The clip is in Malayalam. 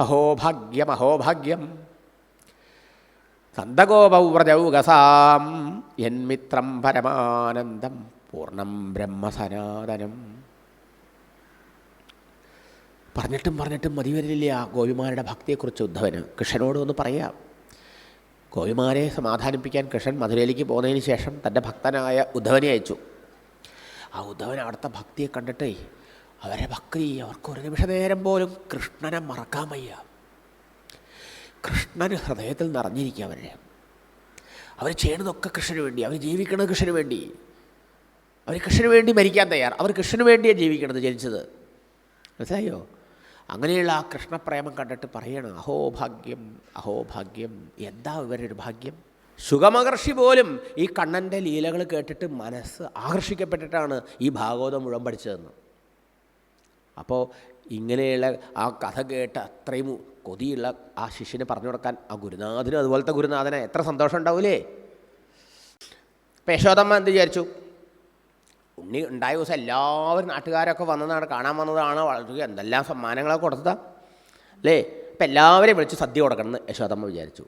അഹോഭാഗ്യം അഹോഭാഗ്യം നന്ദഗോപൗവ്രജൗകസാം യന്മിത്രം പരമാനന്ദം പൂർണം ബ്രഹ്മസനാതനം. പറഞ്ഞിട്ടും പറഞ്ഞിട്ടും മതി വരില്ല ഗോപിമാരുടെ ഭക്തിയെക്കുറിച്ച് ഉദ്ധവന്. കൃഷ്ണനോട് ഒന്ന് പറയാം. ഗോപിമാരെ സമാധാനിപ്പിക്കാൻ കൃഷ്ണൻ മധുരയിലേക്ക് പോകുന്നതിന് ശേഷം തന്റെ ഭക്തനായ ഉദ്ധവനെ അയച്ചു. ആ ഉദ്ധവൻ അവിടുത്തെ ഭക്തിയെ കണ്ടിട്ടേ അവരെ ഭക്തി അവർക്ക് ഒരു നിമിഷ നേരം പോലും കൃഷ്ണനെ മറക്കാൻ വയ്യ. കൃഷ്ണന് ഹൃദയത്തിൽ നിറഞ്ഞിരിക്കുക അവരെ. അവർ ചെയ്യണതൊക്കെ കൃഷ്ണന് വേണ്ടി അവർ ജീവിക്കണത് കൃഷ്ണന് വേണ്ടി. അവർ കൃഷ്ണന് വേണ്ടി മരിക്കാൻ തയ്യാർ. അവർ കൃഷ്ണന് വേണ്ടിയാണ് ജീവിക്കണത് ജനിച്ചത്. മനസ്സിലായോ? അങ്ങനെയുള്ള ആ കൃഷ്ണപ്രേമം കണ്ടിട്ട് പറയണം അഹോഭാഗ്യം അഹോഭാഗ്യം എന്താ ഇവരൊരു ഭാഗ്യം? സുഗമഹർഷി പോലും ഈ കണ്ണന്റെ ലീലകൾ കേട്ടിട്ട് മനസ്സ് ആകർഷിക്കപ്പെട്ടിട്ടാണ് ഈ ഭാഗവതം മുഴുവൻ പഠിച്ചതെന്ന്. അപ്പോൾ ഇങ്ങനെയുള്ള ആ കഥ കേട്ട് അത്രയും കൊതിയുള്ള ആ ശിഷ്യനെ പറഞ്ഞു കൊടുക്കാൻ ആ ഗുരുനാഥനും അതുപോലത്തെ ഗുരുനാഥനെ എത്ര സന്തോഷം ഉണ്ടാവൂലേ? പേശോദമ്മ എന്ത് വിചാരിച്ചു? ഉണ്ണി ഉണ്ടായ ദിവസം എല്ലാവരും നാട്ടുകാരൊക്കെ വന്നതാണ് കാണാൻ വന്നതാണ് വളരെ എന്തെല്ലാം സമ്മാനങ്ങളൊക്കെ കൊടുത്തതാ. അല്ലേ? അപ്പം എല്ലാവരെയും വിളിച്ച് സദ്യ കൊടുക്കണമെന്ന് യശോദമ്മ വിചാരിച്ചു.